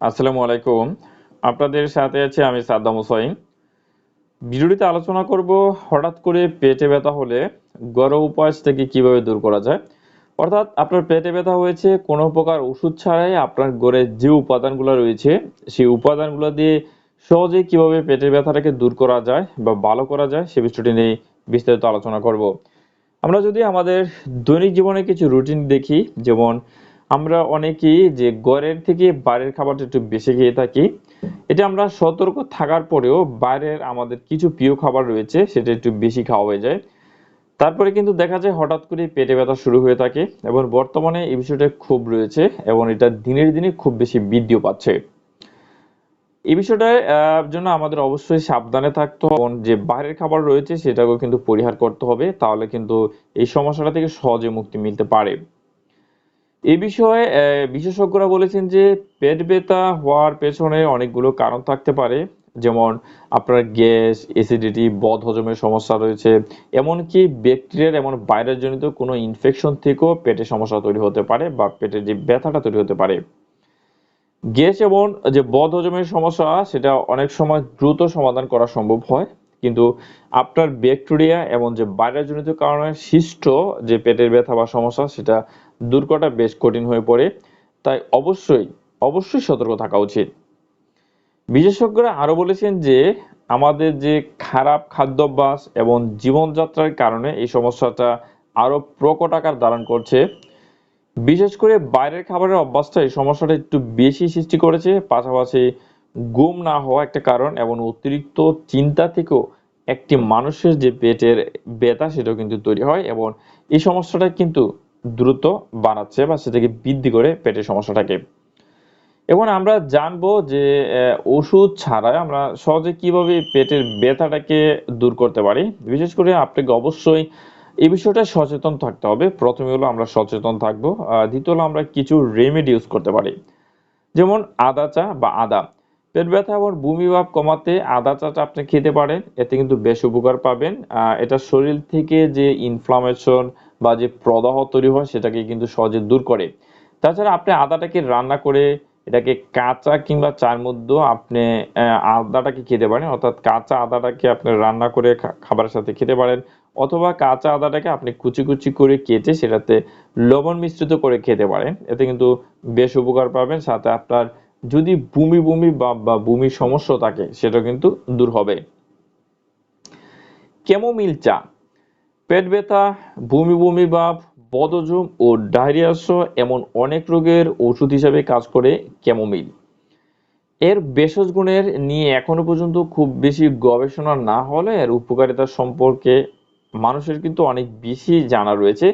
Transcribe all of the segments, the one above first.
আসসালামু আলাইকুম। আপনাদের সাথে আছে আমি সাদ্দাম হোসাইন। ভিডিওটিতে আলোচনা করব হঠাৎ করে পেটে ব্যথা হলে গড় উপায় থেকে কীভাবে দূর করা যায়? অর্থাৎ আপনার পেটে ব্যথা হয়েছে, কোনো প্রকার ওষুধ ছাড়াই আপনার গড়ে যে উপাদানগুলো রয়েছে, সেই উপাদানগুলো দিয়ে সহজে কীভাবে পেটের ব্যথাটাকে দূর করা যায় বা ভালো করা যায়, সে বিষয়টি নিয়ে বিস্তারিত আলোচনা করব। আমরা যদি আমাদের দৈনিক জীবনে কিছু রুটিন দেখি, যেমন আমরা অনেকেই যে ঘরের থেকে বাইরের খাবারটা একটু বেশি খেয়ে থাকি, এটা আমরা সতর্ক থাকার পরেও বাইরের আমাদের কিছু প্রিয় খাবার রয়েছে, সেটা একটু বেশি খাওয়া হয়ে যায়। তারপরে কিন্তু দেখা যায় হঠাৎ করে পেটে ব্যথা শুরু হয়ে থাকে এবং বর্তমানে এই বিষয়টা খুব রয়েছে এবং এটা দিনের দিনে খুব বেশি বৃদ্ধিও পাচ্ছে। এই বিষয়টার জন্য আমাদের অবশ্যই সাবধানে থাকতে হবে যে বাইরের খাবার রয়েছে সেটাকেও কিন্তু পরিহার করতে হবে, তাহলে কিন্তু এই সমস্যাটা থেকে সহজে মুক্তি মিলতে পারে। এই বিষয়ে বিশেষজ্ঞরা বলেছেন যে পেট ব্যথা হওয়ার পেছনে অনেকগুলো কারণ থাকতে পারে। যেমন আপনার গ্যাস অ্যাসিডিটি বদ হজমের সমস্যা রয়েছে। এমনকি ব্যাকটেরিয়ার এমন ভাইরাস জনিত কোনো ইনফেকশন থেকেও পেটে সমস্যা তৈরি হতে পারে বা পেটের যে ব্যথাটা তৈরি হতে পারে। গ্যাস এবং যে বদ হজমের সমস্যা, সেটা অনেক সময় দ্রুত সমাধান করা সম্ভব হয়। কিন্তু আপনার ব্যাকটেরিয়া এবং যে ভাইরাস জনিত কারণে সৃষ্ট যে পেটের ব্যথা বা সমস্যা, সেটা দূর করাটা বেশ কঠিন হয়ে পড়ে, তাই অবশ্যই অবশ্যই সতর্ক থাকা উচিত। বিশেষজ্ঞরা আরও বলেছেন যে, আমাদের যে খারাপ খাদ্যাভ্যাস এবং জীবনযাত্রার কারণে এই সমস্যাটা আরও প্রকট আকার ধারণ করছে। বিশেষ করে বাইরের খাবারের অভ্যাসটা এই সমস্যাটা একটু বেশি সৃষ্টি করেছে। পাশাপাশি ঘুম না হওয়া একটা কারণ এবং অতিরিক্ত চিন্তা থেকেও একটি মানুষের যে পেটের ব্যথা সেটাও কিন্তু তৈরি হয় এবং এই সমস্যাটা কিন্তু দ্রুত বানাচ্ছে বা সেটাকে বৃদ্ধি করে পেটের সমস্যাটাকে। এবং আমরা জানব যে ওষুধ ছাড়াই আমরা সহজে কীভাবে পেটের ব্যথাটাকে দূর করতে পারি। বিশেষ করে আপনাকে অবশ্যই এই বিষয়টা সচেতন থাকতে হবে। প্রথমে হলো আমরা সচেতন থাকব দ্বিতীয় হলো আমরা কিছু রেমেডি ইউজ করতে পারি। যেমন আদা চা বা আদা। পেট ব্যথা এবং বমি ভাব কমাতে আদা চাটা আপনি খেতে পারেন, এতে কিন্তু বেশ উপকার পাবেন। এটা শরীর থেকে যে ইনফ্লামেশন বা যে প্রদাহ তৈরি হয় সেটাকে কিন্তু সহজে দূর করে। তাছাড়া আপনি আদাটাকে রান্না করে এটাকে কাঁচা কিংবা চার মধ্যেও আপনি আদাটাকে খেতে পারেন, অর্থাৎ কাঁচা আদাটাকে আপনি রান্না করে খাবারের সাথে খেতে পারেন, অথবা কাঁচা আদাটাকে আপনি কুচি কুচি করে কেটে সেটাতে লবণ মিশ্রিত করে খেতে পারেন। এতে কিন্তু বেশ উপকার পাবেন। সাথে আপনার যদি বমি বমি বা বা বমির সমস্যা থাকে, সেটা কিন্তু দূর হবে। কেমোমিল চা। পেট ব্যথা, বমি বমি ভাব, বদহজম ও ডায়রিয়া এমন অনেক রোগের ওষুধ হিসাবে কাজ করে ক্যামোমিল। এর ভেষজ গুণের নিয়ে এখনও পর্যন্ত খুব বেশি গবেষণা না হলে এর উপকারিতা সম্পর্কে মানুষের কিন্তু অনেক বেশি জানা রয়েছে।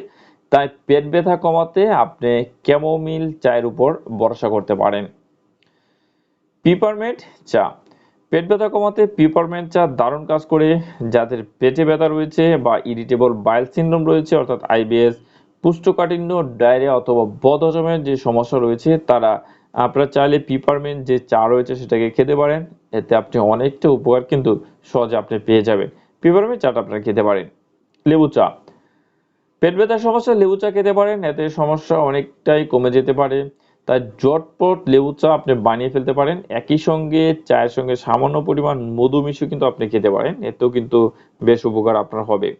তাই পেট ব্যথা কমাতে আপনি ক্যামোমিল চায়ের উপর ভরসা করতে পারেন। পিপারমেন্ট চা। পেট ব্যথা কমাতে পিপারমেন্ট চা দারুণ কাজ করে, যাদের পেটে ব্যথা রয়েছে বা ইরিটেবল বাইল সিনড্রোম রয়েছে, অর্থাৎ আইবিএস পুষ্টকাঠিন্য ডায়রিয়া অথবা বদহজমের যে সমস্যা রয়েছে, তারা আপনারা চাইলে পিপারমেন্ট যে চা রয়েছে সেটাকে খেতে পারেন। এতে আপনি অনেকটা উপকার কিন্তু সহজে আপনি পেয়ে যাবেন। পিপারমেন্ট চাটা আপনারা খেতে পারেন। লেবু চা। পেট ব্যথার সমস্যা লেবু চা খেতে পারেন, এতে সমস্যা অনেকটাই কমে যেতে পারে। তাই জটপট লেবু চা আপনি বানিয়ে ফেলতে পারেন। একই সঙ্গে চায়ের সঙ্গে সামান্য পরিমাণ মধু মিশিয়ে কিন্তু আপনি খেতে পারেন। এতেও কিন্তু বেশ উপকার আপনার হবে।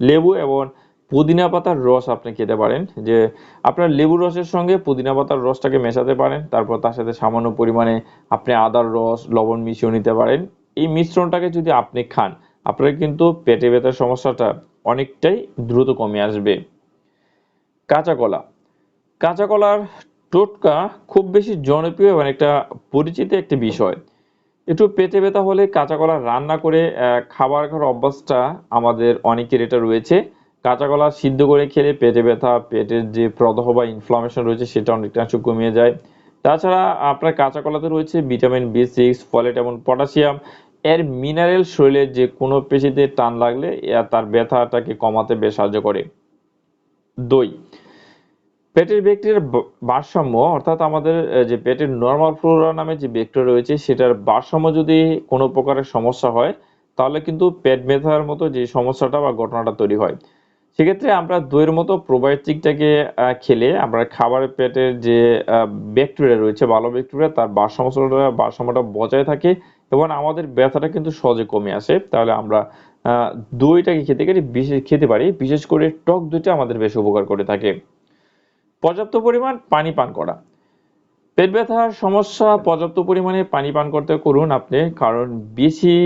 লেবু এবং পুদিনা পাতার রস আপনি খেতে পারেন। যে আপনার লেবু রসের সঙ্গে পুদিনা পাতার রসটাকে মেশাতে পারেন। তারপর তার সাথে সামান্য পরিমাণে আপনি আদার রস, লবণ মিশিয়ে নিতে পারেন। এই মিশ্রণটাকে যদি আপনি খান, আপনার কিন্তু পেটে ব্যথার সমস্যাটা অনেকটাই দ্রুত কমে আসবে। কাঁচা কলা। কাঁচা কলার টোটকা খুব বেশি জনপ্রিয় এবং একটা পরিচিত একটি বিষয়। একটু পেটে ব্যথা হলে কাঁচা কলা রান্না করে খাবার খাওয়ার অভ্যাসটা আমাদের অনেকের এটা রয়েছে। কাঁচা কলা সিদ্ধ করে খেলে পেটে ব্যথা, পেটের যে প্রদাহ বা ইনফ্লামেশন রয়েছে সেটা অনেকটাংশ কমিয়ে যায়। তাছাড়া আপনার কাঁচা কলাতে রয়েছে ভিটামিন বি সিক্স ফলেট এবং পটাশিয়াম এর মিনারেল শরীরের যে কোনো পেশিতে টান লাগলে তার ব্যথাটাকে কমাতে বেশ সাহায্য করে। দই। পেটের ব্যাকটেরিয়ার ভারসাম্য, অর্থাৎ আমাদের যে পেটের নর্মাল ফ্লোরা নামে যে ব্যাকটেরিয়া রয়েছে, সেটার ভারসাম্য যদি কোনো প্রকারের সমস্যা হয়, তাহলে কিন্তু পেট ব্যথার মতো যে সমস্যাটা বা ঘটনাটা তৈরি হয়। সেক্ষেত্রে আমরা দইয়ের মতো প্রোবায়োটিকটাকে খেলে আমরা খাবারের পেটের যে ব্যাকটেরিয়া রয়েছে, ভালো ব্যাকটেরিয়া তার ভারসাম্যটা ভারসাম্যটা বজায় থাকে এবং আমাদের ব্যথাটা কিন্তু সহজে কমে আসে। তাহলে আমরা দইটাকে খেতে গেলে বিশেষ, খেতে পারি। বিশেষ করে টক দইটা আমাদের বেশ উপকার করে থাকে। পর্যাপ্ত পরিমাণ পানি পান করা। পেট ব্যথার সমস্যা, পর্যাপ্ত পরিমাণে পানি পান করতে করুন আপনি, কারণ বেশি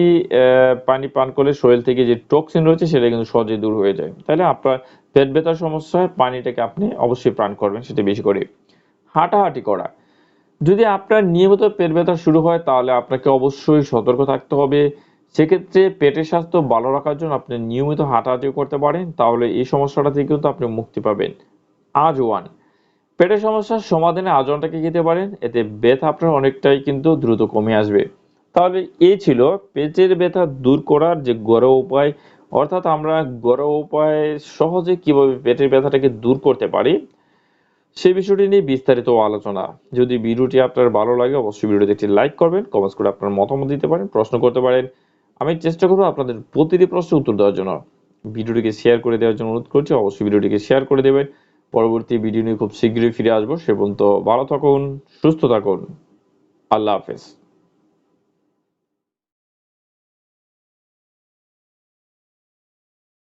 পানি পান করলে শরীর থেকে যে টক্সিন রয়েছে সেটা কিন্তু সহজেই দূর হয়ে যায়। তাহলে আপনার পেট ব্যথার সমস্যায় পানিটাকে আপনি অবশ্যই পান করবেন, সেটা বেশি করে। হাঁটাহাঁটি করা। যদি আপনার নিয়মিত পেট ব্যথা শুরু হয়, তাহলে আপনাকে অবশ্যই সতর্ক থাকতে হবে। সেক্ষেত্রে পেটের স্বাস্থ্য ভালো রাখার জন্য আপনি নিয়মিত হাঁটাহাঁটি করতে পারেন, তাহলে এই সমস্যাটা থেকে কিন্তু আপনি মুক্তি পাবেন। আজওয়ান। পেটের সমস্যার সমাধানে আজনটাকে খেতে পারেন। এতে ব্যথা আপনার অনেকটাই কিন্তু দ্রুত কমে আসবে। তাহলে এই ছিল পেটের ব্যথা দূর করার যে ঘরোয়া উপায়। অর্থাৎ আমরা ঘরোয়া উপায় সহজে কীভাবে পেটের ব্যথাটাকে দূর করতে পারি সেই বিষয়টি নিয়ে বিস্তারিত আলোচনা। যদি ভিডিওটি আপনার ভালো লাগে, অবশ্যই ভিডিওটি একটি লাইক করবেন কমেন্টস করে আপনার মতামত দিতে পারেন, প্রশ্ন করতে পারেন। আমি চেষ্টা করব আপনাদের প্রতিটি প্রশ্নের উত্তর দেওয়ার জন্য। ভিডিওটিকে শেয়ার করে দেওয়ার জন্য অনুরোধ করছি, অবশ্যই ভিডিওটিকে শেয়ার করে দেবেন। পরবর্তী ভিডিও নিয়ে খুব শীঘ্রই ফিরে আসব। সে পর্যন্ত ভালো থাকুন, সুস্থ থাকুন। আল্লাহ হাফেজ।